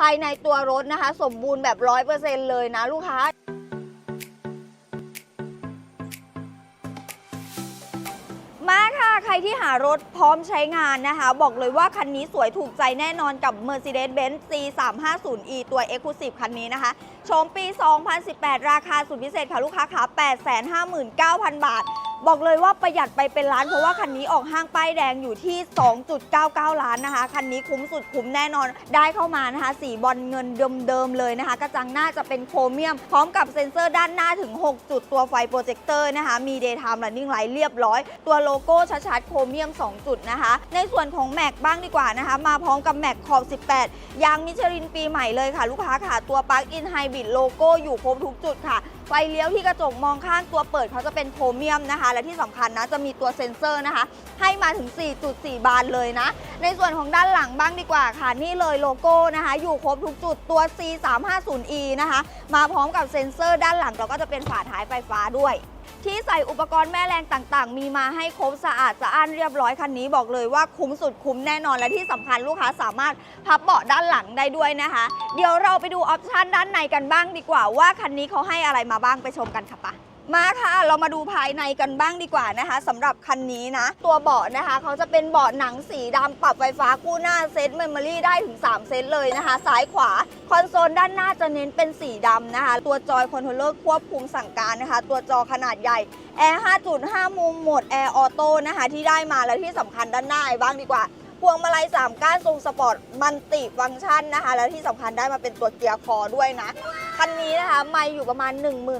ภายในตัวรถนะคะ สมบูรณ์แบบ100%เลยนะลูกค้ามาค่ะใครที่หารถพร้อมใช้งานนะคะ บอกเลยว่าคันนี้สวยถูกใจแน่นอนกับ Mercedes-Benz C350e ตัว Exclusive คันนี้นะคะ ชมปี 2018 ราคาสุดพิเศษค่ะลูกค้าขา859,000 บาท บอกเลยว่าประหยัดไปเป็นล้านเพราะว่าคันนี้ออกห้างป้ายแดงอยู่ที่ 2.99 ล้านนะคะ คันนี้คุ้มสุดคุ้มแน่นอนได้เข้ามานะคะ สีบอลเงินเดิมๆเลยนะคะ กระจังหน้าจะเป็นโครเมียม พร้อมกับเซ็นเซอร์ด้านหน้าถึง 6 จุดตัวไฟโปรเจคเตอร์นะคะ มี Daytime Running Light เรียบร้อย ตัวโลโก้ชัดๆโครเมียม 2 จุดนะคะ ในส่วนของแม็กบ้างดีกว่านะคะ มาพร้อมกับแม็กขอบ 18 ยางมิชลินปีใหม่เลยค่ะ ลูกค้าค่ะตัวปลั๊กอินไฮบริดโลโก้อยู่ครบทุกจุดค่ะ ไฟเลี้ยวที่กระจกมองข้างตัวเปิดเขาจะเป็นโครเมียมนะคะ และที่สำคัญนะจะมีตัวเซ็นเซอร์นะคะ ให้มาถึง 4.4 บานเลยนะ ในส่วนของด้านหลังบ้างดีกว่าค่ะ นี่เลยโลโก้นะคะ อยู่ครบทุกจุดตัว C350e นะคะ มาพร้อมกับเซ็นเซอร์ด้านหลังแล้วก็จะเป็นฝาท้ายไฟฟ้าด้วยที่ใส่อุปกรณ์แม่แรงต่างๆ มีมาให้ครบสะอาดสะอ้านเรียบร้อยคันนี้บอกเลยว่าคุ้มสุดคุ้มแน่นอนและที่สำคัญลูกค้าสามารถพับเบาะด้านหลังได้ด้วยนะคะ เดี๋ยวเราไปดูออปชันด้านในกันบ้างดีกว่าว่าคันนี้เขาให้อะไรมาบ้างไปชมกันค่ะปะ มาค่ะ เรามาดูภายในกันบ้างดีกว่านะคะสำหรับคันนี้นะ ตัวเบาะนะคะ เขาจะเป็นเบาะหนังสีดำปรับไฟฟ้าคู่หน้าเซตเมมโมรี่ได้ถึง 3 เซตเลยนะคะซ้ายขวา คอนโซลด้านหน้าจะเน้นเป็นสีดำนะคะ ตัวจอยคอนโทรลเลอร์ควบคุมสั่งการนะคะ ตัวจอขนาดใหญ่แอร์ 5.5 มุมโหมดแอร์ออโต้นะคะที่ได้มาแล้วที่สำคัญด้านหน้าบ้างดีกว่า พวงมาลัย3ก้านทรงสปอร์ตมันติฟังก์ชันนะคะ แล้วที่สำคัญได้มาเป็นตัวเกียร์คอด้วยนะ คันนี้นะคะ ไม่อยู่ประมาณ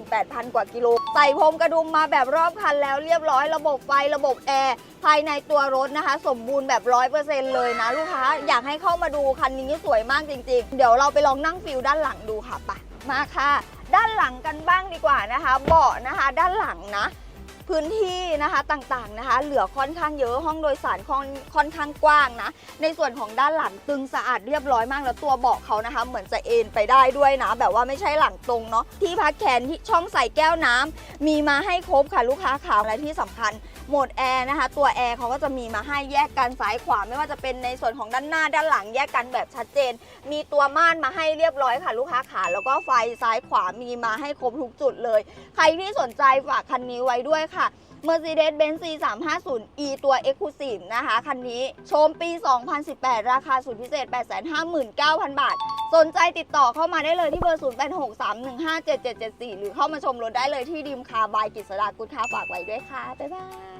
18,000 กว่ากิโล ใส่พรมกระดุมมาแบบรอบคันแล้วเรียบร้อยระบบไฟระบบแอร์ภายในตัวรถนะคะ สมบูรณ์แบบ 100%เลยนะ ลูกค้าอยากให้เข้ามาดูคันนี้สวยมากจริง ๆ เดี๋ยวเราไปลองนั่งฟิลด้านหลังดูค่ะไปมาค่ะ ด้านหลังกันบ้างดีกว่านะคะ เบาะนะคะ ด้านหลังนะ พื้นที่นะคะต่างๆนะคะ เหลือค่อนข้างเยอะห้องโดยสารค่อนค่อนข้างกว้างนะ ในส่วนของด้านหลังตึงสะอาดเรียบร้อยมากแล้วตัวเบาะเขานะคะ เหมือนจะเอ็นไปได้ด้วยนะ แบบว่าไม่ใช่หลังตรงเนาะที่พักแขนที่ช่องใส่แก้วน้ำมีมาให้ครบค่ะลูกค้าขาและที่สำคัญ โหมดแอร์นะคะ ตัวแอร์เขาก็จะมีมาให้แยกกันซ้ายขวา ไม่ว่าจะเป็นในส่วนของด้านหน้าด้านหลังแยกกันแบบชัดเจน มีตัวม่านมาให้เรียบร้อยค่ะลูกค้าขาแล้วก็ไฟซ้ายขวามีมาให้ครบทุกจุดเลย ใครที่สนใจฝากคันนี้ไว้ด้วยค่ะ Mercedes-Benz C350e ตัว Exclusive นะคะ คันนี้โชมปี 2018 ราคาสุดพิเศษ 859,000 บาท สนใจติดต่อเข้ามาได้เลยที่เบอร์ 0863157774 หรือเข้ามาชมรถได้เลยที่ดิมคาบายกิษดากุลคาฝากไว้ด้วยค่ะ บ๊ายบาย